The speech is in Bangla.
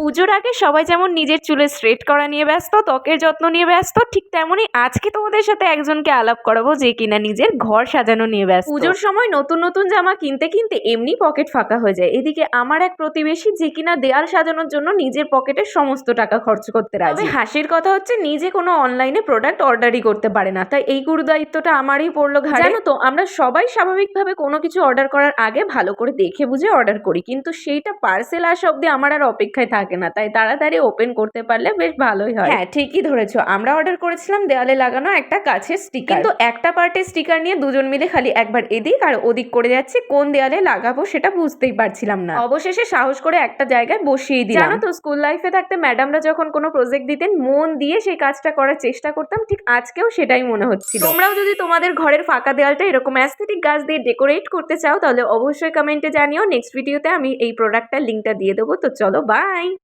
পুজোর আগে সবাই যেমন নিজের চুলে স্ট্রেট করা নিয়ে ব্যস্ত ত্বকের যত্ন নিয়ে ব্যস্ত ঠিক তেমনই আজকে তোমাদের সাথে একজনকে আলাপ করাবো যে কিনা নিজের ঘর সাজানো নিয়ে ব্যস্ত। পুজোর সময় নতুন নতুন জামা কিনতে কিনতে এমনি পকেট ফাঁকা হয়ে যায়। এদিকে আমার এক প্রতিবেশী যে কিনা দেয়াল সাজানোর জন্য নিজের পকেটের সমস্ত টাকা খরচ করতে রাজি। হাসির কথা হচ্ছে নিজে কোনো অনলাইনে প্রোডাক্ট অর্ডারই করতে পারে না। তাই এই গুরু দায়িত্বটা আমারই পড়ল ঘাড়ে। জানো তো আমরা সবাই স্বাভাবিকভাবে কোনো কিছু অর্ডার করার আগে ভালো করে দেখে বুঝে অর্ডার করি। কিন্তু সেইটা পার্সেল আসা অব্দি আমার আর অপেক্ষায় থাকে না। তাই তাড়াতাড়ি ওপেন করতে পারলে বেশ ভালোই হয়। হ্যাঁ ঠিকই ধরেছো। আমরা অর্ডার করেছিলাম দেওয়ালে লাগানো একটা কাছের স্টিকার কিন্তু একটা পার্টের স্টিকার নিয়ে দুজন মিলে খালি একবার এদিক আর ওদিক করে যাচ্ছে কোন দেওয়ালে লাগাবো সেটা বুঝতেই পারছিলাম না। অবশেষে সাহস করে একটা জায়গায় বসিয়ে দিলাম। জানো তো স্কুল লাইফে থাকতে ম্যাডামরা যখন কোনো প্রজেক্ট দিতেন মন দিয়ে সেই কাজটা করার চেষ্টা করতাম ঠিক আজকেও সেটাই মনে হচ্ছিল। তোমরাও যদি তোমাদের ঘরের ফাঁকা দেওয়ালটা এরকম অ্যাস্থেটিক গাছ দিয়ে ডেকোরেট করতে চাও তাহলে অবশ্যই কমেন্টে জানিও। নেক্সট ভিডিওতে আমি এই প্রোডাক্টটার লিঙ্কটা দিয়ে দেবো। তো চলো বাই